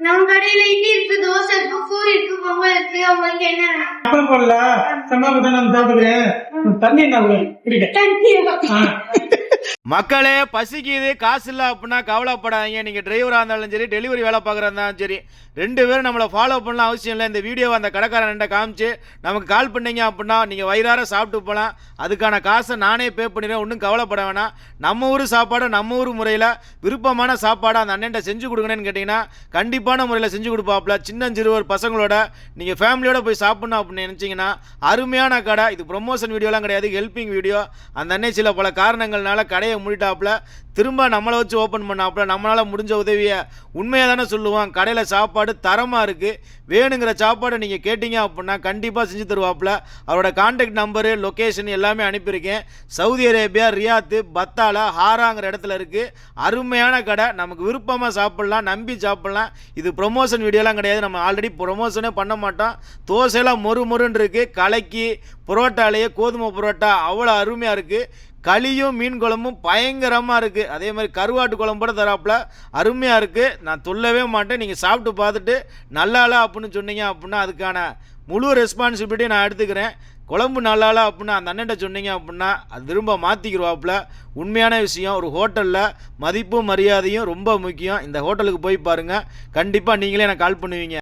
நம்ம கடையில இட்லி இருக்கு தோசை இருக்கு பூரி இருக்கு பொங்கல் இருக்கு உங்களுக்கு என்ன வேணும்? அப்பளம் போடல சம்மாபத்தை நான் சாப்பிடுறேன் தண்ணி என்ன குடிக்க. மக்களே பசிக்குது காசு இல்லை அப்படின்னா கவலைப்படாதீங்க. நீங்கள் டிரைவராக இருந்தாலும் சரி டெலிவரி வேலை பார்க்குறதாலும் இருந்தாலும் சரி ரெண்டு பேரும் நம்மளை ஃபாலோ பண்ணலாம் அவசியம் இல்லை. இந்த வீடியோவை அந்த கடைக்காரன்ட்ட காமிச்சு நமக்கு கால் பண்ணீங்க அப்படின்னா நீங்கள் வயிறார சாப்பிட்டு போகலாம் அதுக்கான காசை நானே பே பண்ணிடுறேன் ஒன்றும் கவலைப்பட வேணாம். நம்ம ஊர் சாப்பாடை நம்ம ஊர் முறையில் விருப்பமான சாப்பாடை அந்த அண்ணன்ட்ட செஞ்சு கொடுங்கன்னு கேட்டிங்கன்னா கண்டிப்பான முறையில் செஞ்சு கொடுப்பாப்புல சின்னஞ்சிறுவர் பசங்களோட நீங்கள் ஃபேமிலியோட போய் சாப்பிட்ணும் அப்படின்னு நினச்சிங்கன்னா அருமையான கடை. இது ப்ரொமோஷன் வீடியோலாம் கிடையாது ஹெல்பிங் வீடியோ அந்த அன்னை சில பல காரணங்கள்னால கடையை மூடிட்டாப்புல திரும்ப நம்மளை வச்சு ஓப்பன் பண்ணாப்புல நம்மளால் முடிஞ்ச உதவியை உண்மையாக தானே சொல்லுவோம் கடையில் சாப்பாடு தரமாக இருக்குது வேணுங்கிற சாப்பாடை நீங்கள் கேட்டீங்க அப்படின்னா கண்டிப்பாக செஞ்சு தருவாப்புல. அவரோட காண்டாக்ட் நம்பரு லொக்கேஷன் எல்லாமே அனுப்பியிருக்கேன். சவுதி அரேபியா ரியாத்து பத்தாலா ஹாராங்கிற இடத்துல இருக்குது அருமையான கடை. நமக்கு விருப்பமாக சாப்பிட்லாம் நம்பி சாப்பிட்லாம். இது ப்ரொமோஷன் வீடியோலாம் கிடையாது. நம்ம ஆல்ரெடி ப்ரொமோஷனே பண்ண மாட்டோம். தோசையெல்லாம் மொறு மொறுன்னு இருக்குது கலக்கி புரோட்டாலேயே கோதுமை புரோட்டா அவ்வளோ அருமையாக இருக்குது களியும் மீன் குழம்பும் பயங்கரமாக இருக்குது அதே மாதிரி கருவாட்டு குழம்பு கூட தராப்புல. அருமையாக இருக்குது நான் சொல்லவே மாட்டேன். நீங்கள் சாப்பிட்டு பார்த்துட்டு நல்லாலா அப்படின்னு சொன்னீங்க அப்படின்னா அதுக்கான முழு ரெஸ்பான்சிபிலிட்டி நான் எடுத்துக்கிறேன். குழம்பு நல்லால அப்படின்னா அந்த அண்ணன்ட்ட சொன்னீங்க அப்படின்னா அது திரும்ப மாற்றிக்கிடுவாப்புல உண்மையான விஷயம். ஒரு ஹோட்டலில் மதிப்பும் மரியாதையும் ரொம்ப முக்கியம். இந்த ஹோட்டலுக்கு போய் பாருங்கள் கண்டிப்பாக நீங்களே எனக்கு கால் பண்ணுவீங்க.